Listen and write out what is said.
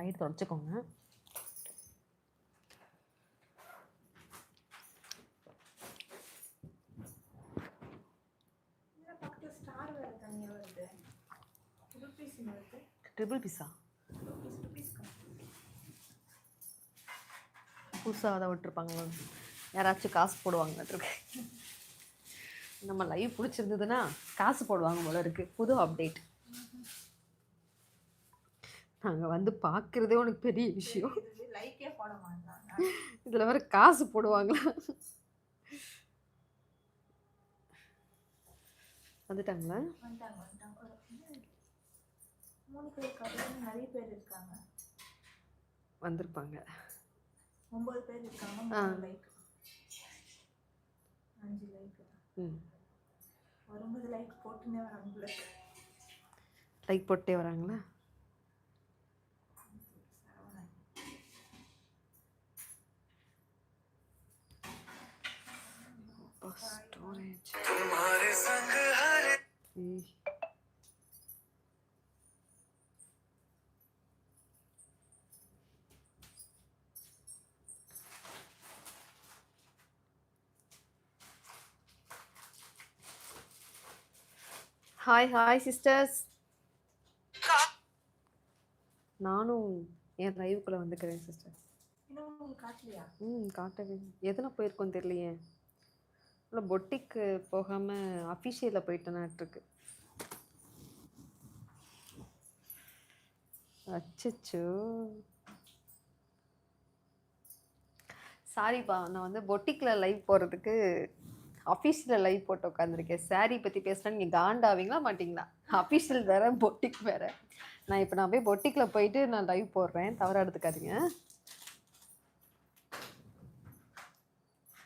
Light தொடச்சிக்கோங்க. Triple பீஸா புதுசாக அதை விட்டுருப்பாங்களோ? யாராச்சும் காசு போடுவாங்க நம்ம லைவ் பிடிச்சிருந்ததுன்னா காசு போடுவாங்க போல இருக்கு. புது அப்டேட் நாங்கள் வந்து பார்க்குறதே உனக்கு பெரிய விஷயம். லைக்கே போட மாட்டாங்க. இதில் வேற காசு போடுவாங்களா? வந்துட்டாங்களா? வந்திருப்பாங்க. ஒம்பது பேர் இருக்காங்க லைக் அஞ்சு லைக் ம். ஒரு ஒன்பது லைக் போட்டுனே வராங்க. லைக் போட்டே வராங்களா? ஹாய் ஹாய் சிஸ்டர்ஸ் நானும் என் லைவுக்குள்ளே வந்துக்கிறேன் சிஸ்டர் ம் காட்டவே எதில் போயிருக்கோம் தெரியலையே. இல்லை பொட்டிக்கு போகாமல் அஃபிஷியலில் போயிட்டேனாட்டிருக்கு அச்சச்சோ. சாரிப்பா நான் வந்து பொட்டிக்கில் லைவ் போடுறதுக்கு அஃபிஷியலில் லைவ் போட்டு உட்காந்துருக்கேன் saree பற்றி பேசுகிறேன் நீங்கள் காண்டாவீங்களா மாட்டிங்களா? அஃபிஷியல் வேறு பொட்டிக் வேறு. நான் இப்போ நான் போய் பொட்டிக்கில் போயிட்டு நான் லைவ் போடுறேன். தவறாக எடுத்துக்காதீங்க.